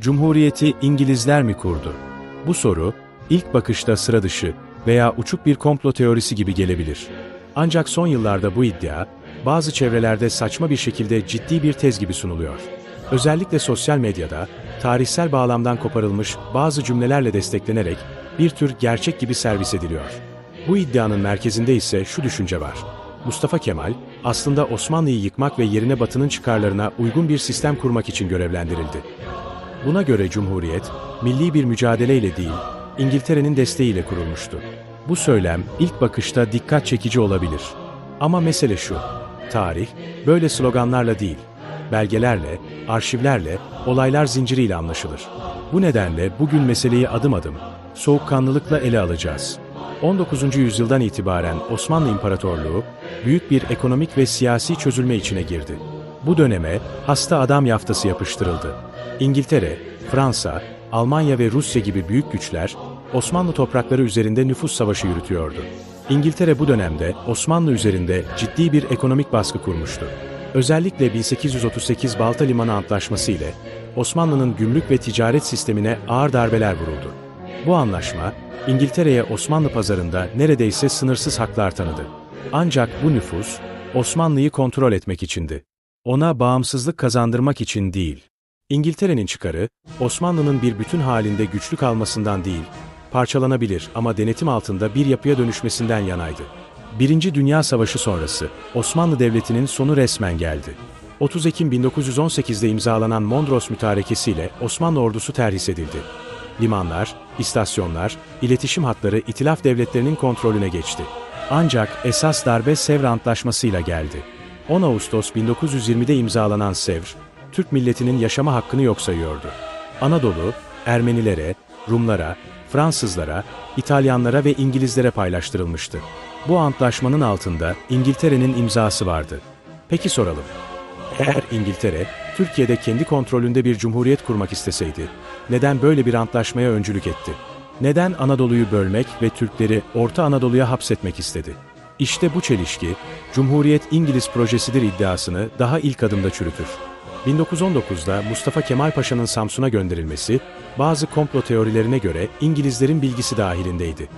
Cumhuriyeti İngilizler mi kurdu? Bu soru, ilk bakışta sıra dışı veya uçuk bir komplo teorisi gibi gelebilir. Ancak son yıllarda bu iddia, bazı çevrelerde saçma bir şekilde ciddi bir tez gibi sunuluyor. Özellikle sosyal medyada, tarihsel bağlamdan koparılmış bazı cümlelerle desteklenerek bir tür gerçek gibi servis ediliyor. Bu iddianın merkezinde ise şu düşünce var. Mustafa Kemal, aslında Osmanlı'yı yıkmak ve yerine Batı'nın çıkarlarına uygun bir sistem kurmak için görevlendirildi. Buna göre Cumhuriyet, milli bir mücadeleyle değil, İngiltere'nin desteğiyle kurulmuştu. Bu söylem ilk bakışta dikkat çekici olabilir. Ama mesele şu, tarih böyle sloganlarla değil, belgelerle, arşivlerle, olaylar zinciriyle anlaşılır. Bu nedenle bugün meseleyi adım adım, soğukkanlılıkla ele alacağız. 19. yüzyıldan itibaren Osmanlı İmparatorluğu, büyük bir ekonomik ve siyasi çözülme içine girdi. Bu döneme hasta adam yaftası yapıştırıldı. İngiltere, Fransa, Almanya ve Rusya gibi büyük güçler, Osmanlı toprakları üzerinde nüfus savaşı yürütüyordu. İngiltere bu dönemde Osmanlı üzerinde ciddi bir ekonomik baskı kurmuştu. Özellikle 1838 Balta Limanı Antlaşması ile Osmanlı'nın gümrük ve ticaret sistemine ağır darbeler vuruldu. Bu anlaşma, İngiltere'ye Osmanlı pazarında neredeyse sınırsız haklar tanıdı. Ancak bu nüfus, Osmanlı'yı kontrol etmek içindi. Ona bağımsızlık kazandırmak için değil. İngiltere'nin çıkarı, Osmanlı'nın bir bütün halinde güçlü kalmasından değil, parçalanabilir ama denetim altında bir yapıya dönüşmesinden yanaydı. Birinci Dünya Savaşı sonrası, Osmanlı Devleti'nin sonu resmen geldi. 30 Ekim 1918'de imzalanan Mondros Mütarekesi ile Osmanlı ordusu terhis edildi. Limanlar, istasyonlar, iletişim hatları itilaf devletlerinin kontrolüne geçti. Ancak esas darbe Sevr Antlaşması'yla geldi. 10 Ağustos 1920'de imzalanan Sevr, Türk milletinin yaşama hakkını yok sayıyordu. Anadolu, Ermenilere, Rumlara, Fransızlara, İtalyanlara ve İngilizlere paylaştırılmıştı. Bu antlaşmanın altında İngiltere'nin imzası vardı. Peki soralım. Eğer İngiltere, Türkiye'de kendi kontrolünde bir cumhuriyet kurmak isteseydi, neden böyle bir antlaşmaya öncülük etti? Neden Anadolu'yu bölmek ve Türkleri Orta Anadolu'ya hapsetmek istedi? İşte bu çelişki, Cumhuriyet İngiliz projesidir iddiasını daha ilk adımda çürütür. 1919'da Mustafa Kemal Paşa'nın Samsun'a gönderilmesi, bazı komplo teorilerine göre İngilizlerin bilgisi dahilindeydi.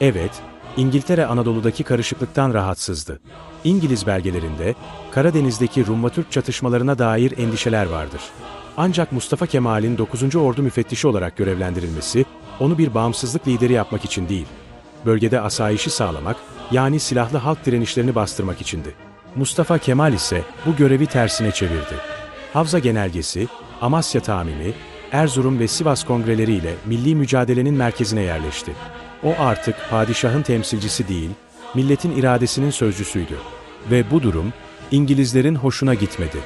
Evet, İngiltere Anadolu'daki karışıklıktan rahatsızdı. İngiliz belgelerinde Karadeniz'deki Rumma-Türk çatışmalarına dair endişeler vardır. Ancak Mustafa Kemal'in 9. Ordu müfettişi olarak görevlendirilmesi, onu bir bağımsızlık lideri yapmak için değil, bölgede asayişi sağlamak, yani silahlı halk direnişlerini bastırmak içindi. Mustafa Kemal ise bu görevi tersine çevirdi. Havza Genelgesi, Amasya Tamimi, Erzurum ve Sivas kongreleriyle milli mücadelenin merkezine yerleşti. O artık padişahın temsilcisi değil, milletin iradesinin sözcüsüydü. Ve bu durum, İngilizlerin hoşuna gitmedi.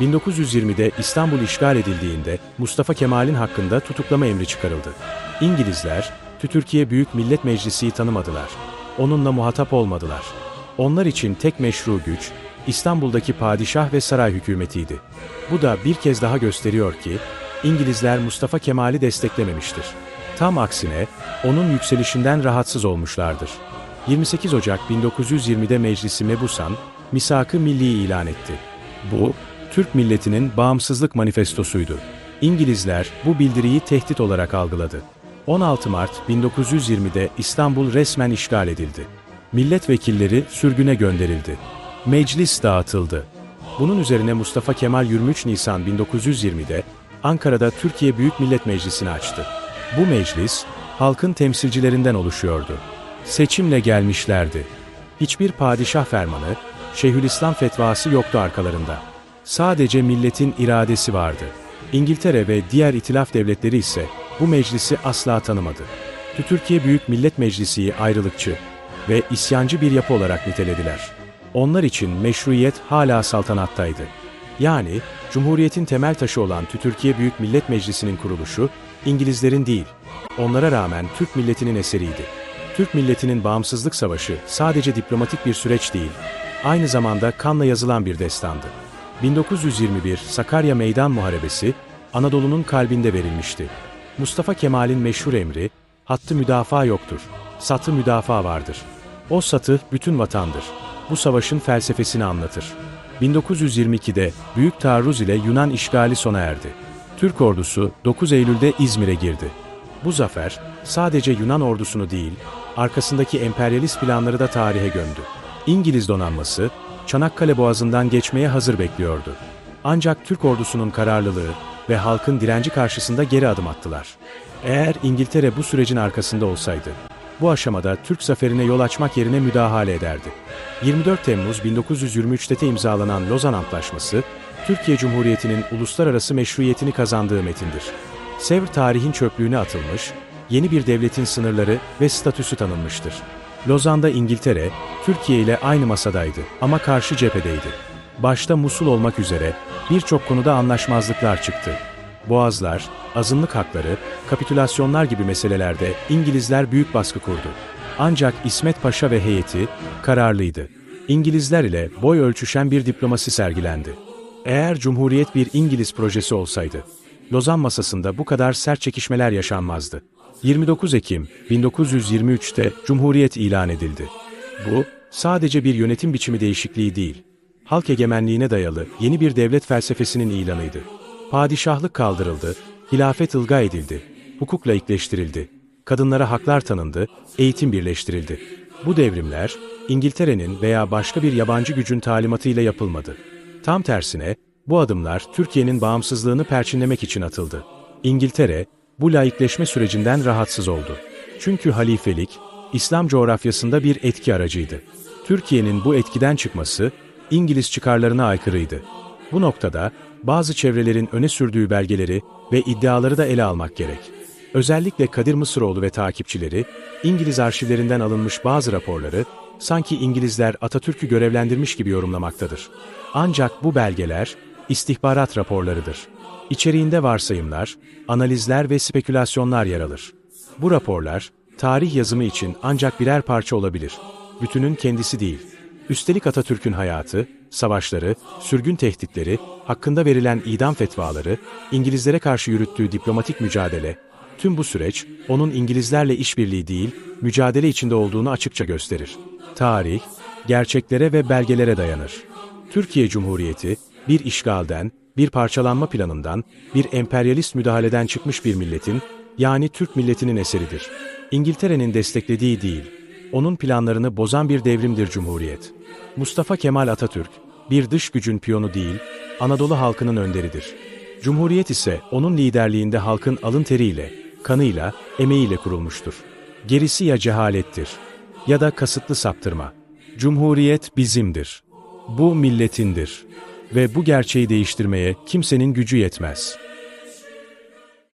1920'de İstanbul işgal edildiğinde Mustafa Kemal'in hakkında tutuklama emri çıkarıldı. İngilizler, Türkiye Büyük Millet Meclisi'yi tanımadılar. Onunla muhatap olmadılar. Onlar için tek meşru güç, İstanbul'daki padişah ve saray hükümetiydi. Bu da bir kez daha gösteriyor ki, İngilizler Mustafa Kemal'i desteklememiştir. Tam aksine, onun yükselişinden rahatsız olmuşlardır. 28 Ocak 1920'de Meclisi Mebusan, Misak-ı Milli ilan etti. Bu, Türk milletinin bağımsızlık manifestosuydu. İngilizler bu bildiriyi tehdit olarak algıladı. 16 Mart 1920'de İstanbul resmen işgal edildi. Milletvekilleri sürgüne gönderildi. Meclis dağıtıldı. Bunun üzerine Mustafa Kemal 23 Nisan 1920'de Ankara'da Türkiye Büyük Millet Meclisi'ni açtı. Bu meclis, halkın temsilcilerinden oluşuyordu. Seçimle gelmişlerdi. Hiçbir padişah fermanı, Şeyhülislam fetvası yoktu arkalarında. Sadece milletin iradesi vardı. İngiltere ve diğer itilaf devletleri ise bu meclisi asla tanımadı. Türkiye Büyük Millet Meclisi'yi ayrılıkçı ve isyancı bir yapı olarak nitelediler. Onlar için meşruiyet hala saltanattaydı. Yani Cumhuriyet'in temel taşı olan Türkiye Büyük Millet Meclisi'nin kuruluşu İngilizlerin değil, onlara rağmen Türk milletinin eseriydi. Türk milletinin bağımsızlık savaşı sadece diplomatik bir süreç değil, aynı zamanda kanla yazılan bir destandı. 1921 Sakarya Meydan Muharebesi Anadolu'nun kalbinde verilmişti. Mustafa Kemal'in meşhur emri, hattı müdafaa yoktur, satı müdafaa vardır. O satı bütün vatandır. Bu savaşın felsefesini anlatır. 1922'de büyük taarruz ile Yunan işgali sona erdi. Türk ordusu 9 Eylül'de İzmir'e girdi. Bu zafer sadece Yunan ordusunu değil, arkasındaki emperyalist planları da tarihe gömdü. İngiliz donanması Çanakkale Boğazı'ndan geçmeye hazır bekliyordu. Ancak Türk ordusunun kararlılığı ve halkın direnci karşısında geri adım attılar. Eğer İngiltere bu sürecin arkasında olsaydı, bu aşamada Türk zaferine yol açmak yerine müdahale ederdi. 24 Temmuz 1923'te imzalanan Lozan Antlaşması, Türkiye Cumhuriyeti'nin uluslararası meşruiyetini kazandığı metindir. Sevr tarihin çöplüğüne atılmış, yeni bir devletin sınırları ve statüsü tanınmıştır. Lozan'da İngiltere, Türkiye ile aynı masadaydı ama karşı cephedeydi. Başta Musul olmak üzere birçok konuda anlaşmazlıklar çıktı. Boğazlar, azınlık hakları, kapitülasyonlar gibi meselelerde İngilizler büyük baskı kurdu. Ancak İsmet Paşa ve heyeti kararlıydı. İngilizler ile boy ölçüşen bir diplomasi sergilendi. Eğer Cumhuriyet bir İngiliz projesi olsaydı, Lozan masasında bu kadar sert çekişmeler yaşanmazdı. 29 Ekim 1923'te Cumhuriyet ilan edildi. Bu, sadece bir yönetim biçimi değişikliği değil, halk egemenliğine dayalı yeni bir devlet felsefesinin ilanıydı. Padişahlık kaldırıldı, hilafet ılga edildi, hukuk laikleştirildi, kadınlara haklar tanındı, eğitim birleştirildi. Bu devrimler, İngiltere'nin veya başka bir yabancı gücün talimatıyla yapılmadı. Tam tersine, bu adımlar Türkiye'nin bağımsızlığını perçinlemek için atıldı. İngiltere, bu laikleşme sürecinden rahatsız oldu. Çünkü halifelik, İslam coğrafyasında bir etki aracıydı. Türkiye'nin bu etkiden çıkması, İngiliz çıkarlarına aykırıydı. Bu noktada, bazı çevrelerin öne sürdüğü belgeleri ve iddiaları da ele almak gerek. Özellikle Kadir Mısıroğlu ve takipçileri, İngiliz arşivlerinden alınmış bazı raporları, sanki İngilizler Atatürk'ü görevlendirmiş gibi yorumlamaktadır. Ancak bu belgeler, istihbarat raporlarıdır. İçeriğinde varsayımlar, analizler ve spekülasyonlar yer alır. Bu raporlar, tarih yazımı için ancak birer parça olabilir. Bütünün kendisi değil. Üstelik Atatürk'ün hayatı, savaşları, sürgün tehditleri, hakkında verilen idam fetvaları, İngilizlere karşı yürüttüğü diplomatik mücadele, tüm bu süreç, onun İngilizlerle işbirliği değil, mücadele içinde olduğunu açıkça gösterir. Tarih, gerçeklere ve belgelere dayanır. Türkiye Cumhuriyeti, bir işgalden, bir parçalanma planından, bir emperyalist müdahaleden çıkmış bir milletin, yani Türk milletinin eseridir. İngiltere'nin desteklediği değil, onun planlarını bozan bir devrimdir Cumhuriyet. Mustafa Kemal Atatürk, bir dış gücün piyonu değil, Anadolu halkının önderidir. Cumhuriyet ise onun liderliğinde halkın alın teriyle, kanıyla, emeğiyle kurulmuştur. Gerisi ya cehalettir ya da kasıtlı saptırma. Cumhuriyet bizimdir. Bu milletindir. Ve bu gerçeği değiştirmeye kimsenin gücü yetmez.''